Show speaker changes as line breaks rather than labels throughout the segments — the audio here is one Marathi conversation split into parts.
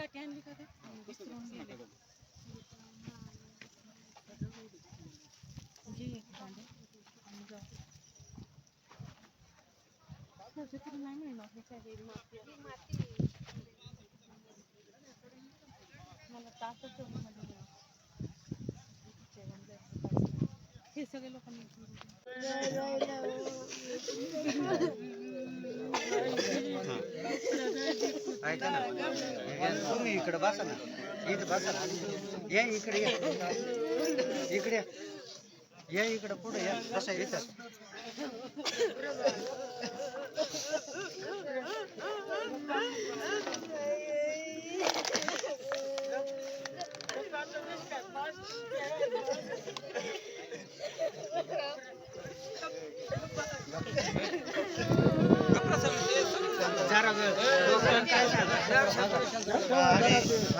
काठी आणली का ते विसरून गेले घे एक भांडे आणि जा. माझं तरी नाही मिळणार हे काय हे माती. मला तासच सगळे लोकांनी
ऐका ना. तुम्ही इकडे बसा ना. इथं बसा या इकडे या. इकडे या. या इकडे पुढे या. बसा इथं जरा वेळ दोघं काय सांगा?
आणि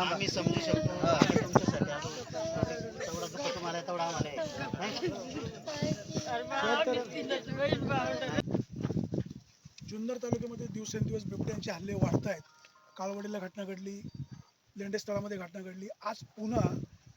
आम्ही समजू शकतो आम्ही तुमच्यासाठी आलो. दुःख तुम्हाला तेवढा आम्हाला
जुन्नर तालुक्यामध्ये दिवसेंदिवस बिबट्यांचे हल्ले वाढत आहेत काळवडीला घटना घडली लेंडेस्थळामध्ये घटना घडली. आज पुन्हा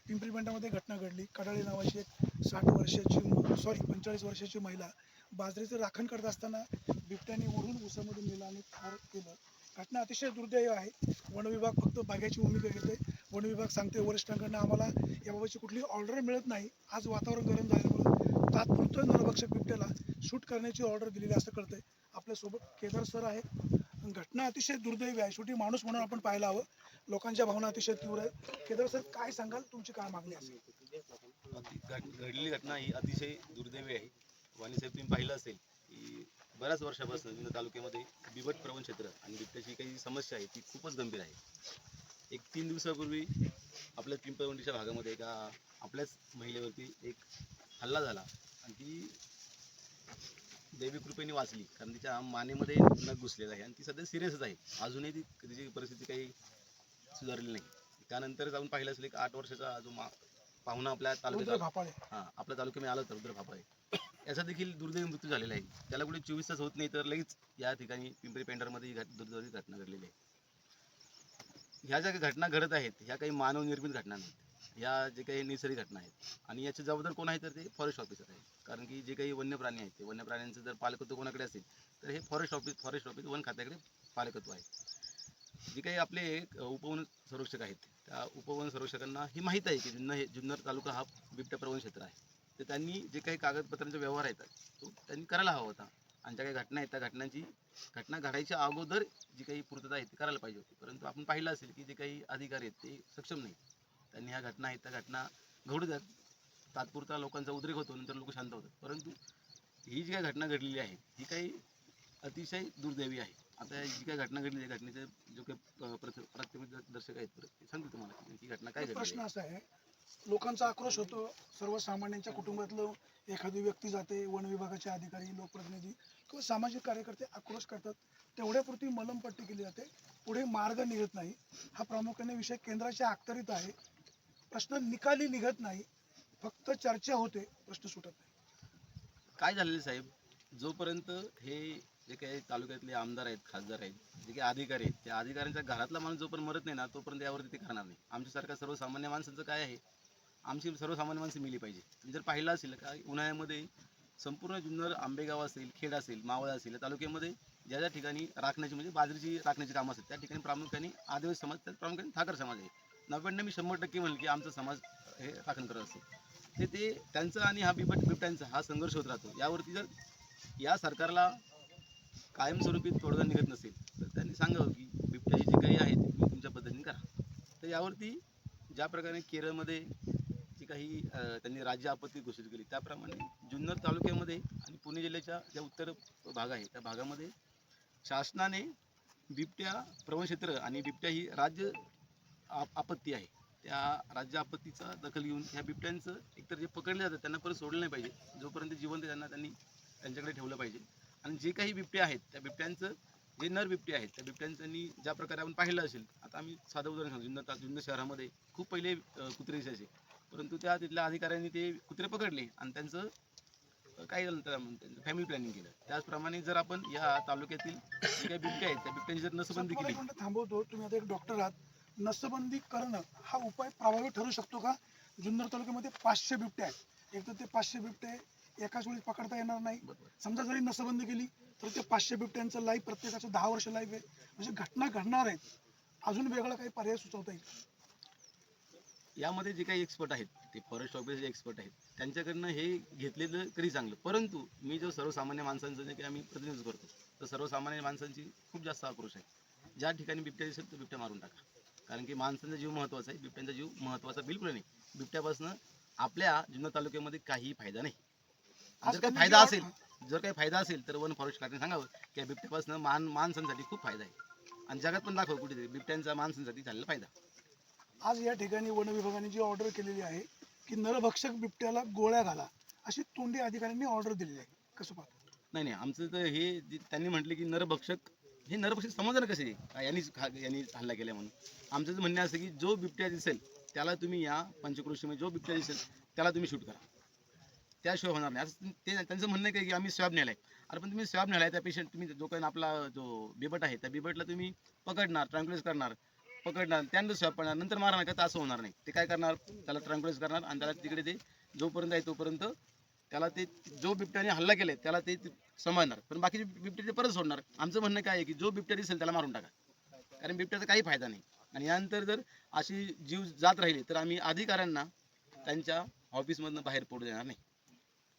पिंपरी पेंटामध्ये घटना घडली. कडाळी नावाची एक साठ वर्षाची सॉरी पंचेचाळीस वर्षाची महिला बाजरीचं राखण करत असताना बिबट्याने ओढून ऊसामध्ये नेलं आणि ठार केलं. घटना अतिशय दुर्दैव आहे. वन विभाग फक्त बागायची भूमिका घेते वन विभाग सांगते वरिष्ठांकडनं आम्हाला याबाबतची कुठली ऑर्डर मिळत नाही. आज वातावरण गरम झाल्यामुळे तात्पुरतं नरभक्षक बिबट्याला शूट करण्याची ऑर्डर दिलेली असं कळतंय. आपल्यासोबत केदार सर आहेत. घटना अतिशय दुर्दैवी आहे. शेवटी माणूस म्हणून आपण पाहायला हवं. लोकांच्या भावना अतिशय तीव्र आहेत. केदार सर काय सांगाल? तुमची काय मागणी असेल?
घडलेली घटना ही अतिशय दुर्दैवी आहे. वाणीसाहेब तुम्ही पाहिलं असेल की बऱ्याच वर्षापासून जुन्नर तालुक्यामध्ये बिबट प्रवण क्षेत्र आणि बिबट्याची काही समस्या आहे ती खूपच गंभीर आहे. एक तीन दिवसापूर्वी आपल्या पिंपळवंडीच्या भागामध्ये एका आपल्याच महिलेवरती एक हल्ला झाला. आणि ती दैवी कृपेने वाचली. कारण तिच्या मानेमध्ये नख घुसलेला आहे आणि ती सध्या सिरियसच आहे. अजूनही ती तिची परिस्थिती काही सुधारलेली नाही. त्यानंतर जाऊन पाहिलं असेल एक आठ वर्षाचा जो मा पाहुणा आपल्या तालुक्यात हा आपल्या तालुक्यामध्ये आला रुद्र फापाळे याचा देखील दुर्दैवी मृत्यू झालेला आहे. त्याला कुठे चोवीस तास होत नाही तर लगेच या ठिकाणी पिंपरी पेंढरमध्ये ही दुर्दैवी घटना घडलेली आहे. ह्या ज्या काही घटना घडत आहेत ह्या काही मानवनिर्मित घटना नाहीत. या जे काही नैसर्गिक घटना आहेत. आणि याचे जबाबदार कोण आहे तर ते फॉरेस्ट ऑफिसर आहे कारण की जे काही वन्य प्राणी आहेत ते वन्य प्राण्यांचं जर पालकत्व कोणाकडे असेल तर हे फॉरेस्ट ऑफिस फॉरेस्ट ऑफिस वन खात्याकडे पालकत्व आहे. जे काही आपले उपवन संरक्षक आहेत त्या उपवन संरक्षकांना ही माहीत आहे की जुन्नर हे जुन्नर तालुका हा बिबट्या प्रवण क्षेत्र आहे. तर त्यांनी जे काही कागदपत्रांचे व्यवहार आहेत तो त्यांनी करायला हवा होता. आणि ज्या काही घटना आहेत त्या घटनांची घटना घडायच्या अगोदर जी काही पूर्तता आहे ती करायला पाहिजे होती. परंतु आपण पाहिलं असेल की जे काही अधिकारी आहेत ते सक्षम नाही त्यांनी ह्या घटना आहेत त्या घटना घडू द्यात तात्पुरता लोकांचा उद्रेक होतो नंतर लोक शांत होतात. परंतु ही जी काही घटना घडलेली आहे ही काही अतिशय दुर्दैवी आहे. आता जी काही घटना घडली आहे घटनेचे जो काही प्राथमिकदर्शक आहेत सांगतो तुम्हाला ही घटना काय
प्रश्न. असा आहे लोकांचा आक्रोश होतो सर्वसामान्यांच्या कुटुंबातलं एखादी व्यक्ती जाते वन विभागाचे अधिकारी लोकप्रतिनिधी किंवा सामाजिक कार्यकर्ते आक्रोश करतात तेवढ्यापुरती मलमपट्टी केली जाते पुढे मार्ग निघत नाही. हा प्रामुख्याने विषय केंद्राच्या अखत्यारीत आहे. प्रश्न निकाली निघत नाही. फक्त चर्चा होते प्रश्न सुटत नाही.
काय झालेलं साहेब? जोपर्यंत हे जे काही तालुक्यातले आमदार आहेत खासदार आहेत जे काही अधिकारी आहेत त्या अधिकाऱ्यांच्या घरातला माणूस जोपर्यंत मरत नाही ना तोपर्यंत यावरती ते करणार नाही. आमच्यासारख्या सर्वसामान्य माणसांचं काय आहे? आमची सर्वसामान्य माणसं मिली पाहिजे. तुम्ही जर पाहिलं असेल का उन्हाळ्यामध्ये संपूर्ण जुन्नर आंबेगाव असेल खेड असेल मावळ असेल या तालुक्यामध्ये ज्या ज्या ठिकाणी राखण्याची म्हणजे बाजरीची राखण्याची कामं असतात त्या ठिकाणी प्रामुख्याने आदिवासी समाज त्यात प्रामुख्याने ठाकर समाज आहे. नव्याण्णव मी शंभर टक्के म्हणेल की आमचा समाज हे राखण करत असतो ते ते त्यांचं आणि हा बिबट बिबट्यांचा हा संघर्ष होत राहतो. यावरती जर या सरकारला कायमस्वरूपी तोडगा निघत नसेल तर त्यांनी सांगावं की बिबट्याची जी काही आहे ती तुम्ही तुमच्या पद्धतीने करा. तर यावरती ज्या प्रकारे केरळमध्ये जी काही त्यांनी राज्य आपत्ती घोषित केली त्याप्रमाणे जुन्नर तालुक्यामध्ये आणि पुणे जिल्ह्याच्या ज्या उत्तर भाग आहे त्या भागामध्ये शासनाने बिबट्या प्रवण क्षेत्र आणि बिबट्या ही राज्य आपत्ती आहे. त्या राज्य आपत्तीचा दखल घेऊन ह्या बिबट्यांचं एकतर जे पकडले जातात त्यांना परत सोडलं नाही पाहिजे. जोपर्यंत जिवंत त्यांना त्यांनी त्यांच्याकडे ठेवलं पाहिजे. आणि जे काही बिबटे आहेत त्या बिबट्यांचं जे नर बिबटे आहेत त्या बिबट्यांनी ज्या प्रकारे आपण पाहिलं असेल आता आम्ही साधं उदाहरण सांगतो. जुन्नर जुन्नर शहरामध्ये खूप पहिले कुत्रे दिसायचे परंतु त्या तिथल्या अधिकाऱ्यांनी ते कुत्रे पकडले आणि त्यांचं काय झालं त्याला फॅमिली प्लॅनिंग केलं. त्याचप्रमाणे जर आपण या तालुक्यातील जे काही बिबटे आहेत त्या बिबट्यांची जर नसबंदी केली
थांबवतो? तुम्ही आता एक डॉक्टर आहात. नसबंदी करणं हा उपाय प्रभावी ठरू शकतो का? जुन्नर तालुक्यामध्ये पाचशे बिबटे आहेत. एक तर ते पाचशे बिबटे एकाच वेळी पकडता येणार नाही. समजा जरी नसबंदी केली तर ते पाचशे बिबट्यांचं लाईफ प्रत्येकाचं दहा वर्ष लाईफ आहे. म्हणजे घटना घडणार आहेत. अजून वेगळा काही पर्याय सुचवता येईल?
यामध्ये जे काही एक्सपर्ट आहेत ते फॉरेस्ट ऑफिस एक्सपर्ट आहेत त्यांच्याकडनं हे घेतलेलं तरी चांगलं. परंतु मी जो सर्वसामान्य माणसांचं जे काही आम्ही प्रतिनिधित्व करतो तर सर्वसामान्य माणसांची खूप जास्त आक्रोश आहे. ज्या ठिकाणी बिबट्या दिसेल तर बिबट्या मारून टाका. कारण की माणसांचा जीव महत्त्वाचा आहे बिबट्यांचा जीव महत्त्वाचा बिलकुल नाही. बिबट्यापासून आपल्या जुन्नर तालुक्यामध्ये काहीही फायदा नाही. जर काही
त्यांनी
फायदा असेल जर काही फायदा असेल तर वन फॉरेस्ट खात्याने सांगावं की या बिबट्यापासून मान माणसांसाठी खूप फायदा आहे. आणि जगात पण दाखव कुठेतरी बिबट्यांचा माणसांसाठी झालेला फायदा.
आज या ठिकाणी वन विभागाने जी ऑर्डर केलेली आहे की नरभक्षक बिबट्याला गोळ्या घाला अशी तोंडी अधिकाऱ्यांनी ऑर्डर दिलेली आहे. कसं पाहतो?
नाही नाही आमचं तर हे त्यांनी म्हटले की नरभक्षक हे नरपक्षी समजणार कसे? यांनी यांनीच यांनी हल्ला केला म्हणून. आमचं म्हणणं असं की जो बिबट्या दिसेल त्याला तुम्ही या पंचक्रोशीमध्ये जो बिबट्या दिसेल त्याला तुम्ही शूट करा. त्याशिवाय होणार नाही. असं ते त्यांचं म्हणणं आहे काय की आम्ही स्वॅब नेलाय अरे पण तुम्ही स्वॅब नेलाय त्या पेशंट तुम्ही जो काही आपला जो बिबट आहे त्या बिबटला तुम्ही पकडणार ट्रँक्युलाइज करणार पकडणार त्यानंतर स्वॅब पडणार नंतर मारणार का तर असं होणार नाही. ते काय करणार? त्याला ट्रँक्युलाइज करणार आणि त्याला तिकडे ते जोपर्यंत आहे तोपर्यंत त्याला ते जो बिबट्याने हल्ला केलाय त्याला ते सांभाळणार पण बाकीचे बिबटे ते परत सोडणार. आमचं म्हणणं काय आहे की जो बिबट्या दिसेल त्याला मारून टाका. कारण बिबट्याचा काही फायदा नाही. आणि यानंतर जर अशी जीव जात राहिली तर आम्ही अधिकाऱ्यांना त्यांच्या ऑफिसमधनं बाहेर पडू देणार नाही.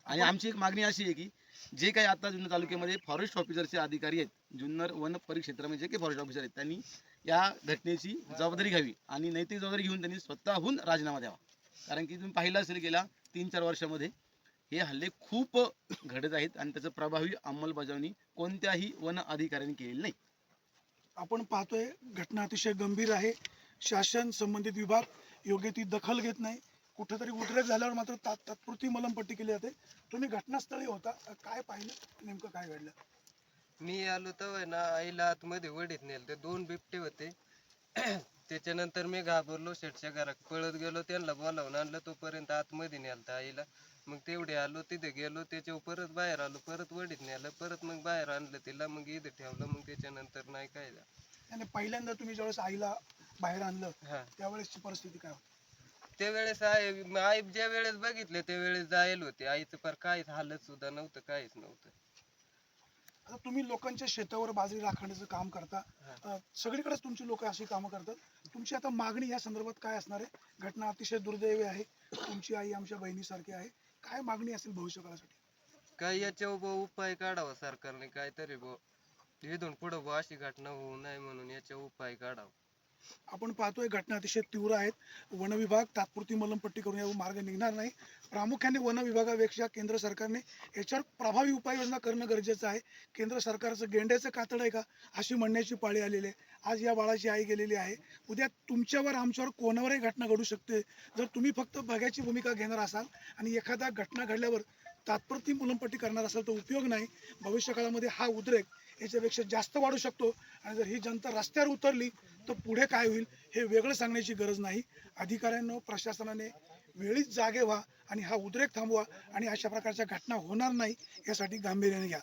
आणि आमची एक मागणी अशी आहे की जे काही आता जुन्नर तालुक्यामध्ये फॉरेस्ट ऑफिसरचे अधिकारी आहेत जुन्नर वन परिक्षेत्रामध्ये जे काही फॉरेस्ट ऑफिसर आहेत त्यांनी या घटनेची जबाबदारी घ्यावी आणि नैतिक जबाबदारी घेऊन त्यांनी स्वतःहून राजीनामा द्यावा. कारण की तुम्ही पाहिलं असेल गेल्या तीन चार वर्षामध्ये हे हल्ले खूप घडत आहेत आणि त्याचं प्रभावी अंमलबजावणी कोणत्याही वन अधिकाऱ्यांनी केलेली नाही.
आपण पाहतोय घटना अतिशय गंभीर आहे. शासन संबंधित विभाग योग्य ती दखल घेत नाही. कुठेतरी उद्रेक झाल्यावर मात्र तात तात्पुरती मलमपट्टी केली जाते. तुम्ही घटनास्थळी होता. काय पाहिलं? नेमकं काय घडलं?
मी आलो तेव्हा ना आईला आतमध्ये वडीत नेल ते दोन बिबटे होते. त्याच्यानंतर मी घाबरलो. शेटच्या घरात पळत गेलो. त्यांना बोलावून आणलं. तोपर्यंत आतमध्ये नेलता आईला. मग तेवढे आलो तिथे गेलो त्याच्यावर परत बाहेर आलो परत वडीत नेलं परत मग बाहेर आणलं तिला मग इथं ठेवलं मग त्याच्यानंतर नाही काय झालं.
आणि पहिल्यांदा तुम्ही ज्यावेळेस आईला बाहेर आणलं
हा.
त्यावेळेसची परिस्थिती काय होती?
त्यावेळेस आई आई ज्या वेळेस बघितले त्यावेळेस जायला होते. आईचं पर काहीच हालत सुद्धा नव्हतं काहीच नव्हतं.
आता तुम्ही लोकांच्या शेतावर बाजरी राखण्याचं काम करता. अं, सगळीकडेच तुमची लोक अशी कामं करतात. तुमची आता मागणी या संदर्भात काय असणार आहे? घटना अतिशय दुर्दैवी आहे. तुमची आई आमच्या बहिणीसारखी आहे. काय मागणी असेल भविष्यकाळासाठी?
काय याच्यावर बुवा उपाय काढावा सरकारने काहीतरी बुवा इथून पुढं बुवा अशी घटना होऊ नये म्हणून याच्यावर उपाय काढावा.
आपण पाहतोय घटना अतिशय तीव्र आहेत. वन विभाग तात्पुरती मलमपट्टी करून यावर मार्ग निघणार नाही. प्रामुख्याने वन विभागापेक्षा केंद्र सरकारने याच्यावर प्रभावी उपाययोजना करणं गरजेचं आहे. केंद्र सरकारचं गेंड्याचं कातड आहे का अशी म्हणण्याची पाळी आलेली आहे. आज या बाळाची आई गेलेली आहे. उद्या तुमच्यावर आमच्यावर कोणावरही घटना घडू शकते. जर तुम्ही फक्त बघ्याची भूमिका घेणार असाल आणि एखादा घटना घडल्यावर तात्पुरती मुलंपट्टी करणार असाल तर उपयोग नाही. भविष्य काळामध्ये हा उद्रेक याच्यापेक्षा जास्त वाढू शकतो. आणि जर ही जनता रस्त्यावर उतरली तर पुढे काय होईल हे वेगळं सांगण्याची गरज नाही. अधिकाऱ्यांनो प्रशासनाने वेळीच जागे व्हा आणि हा उद्रेक थांबवा आणि अशा प्रकारच्या घटना होणार नाही यासाठी गांभीर्याने घ्या.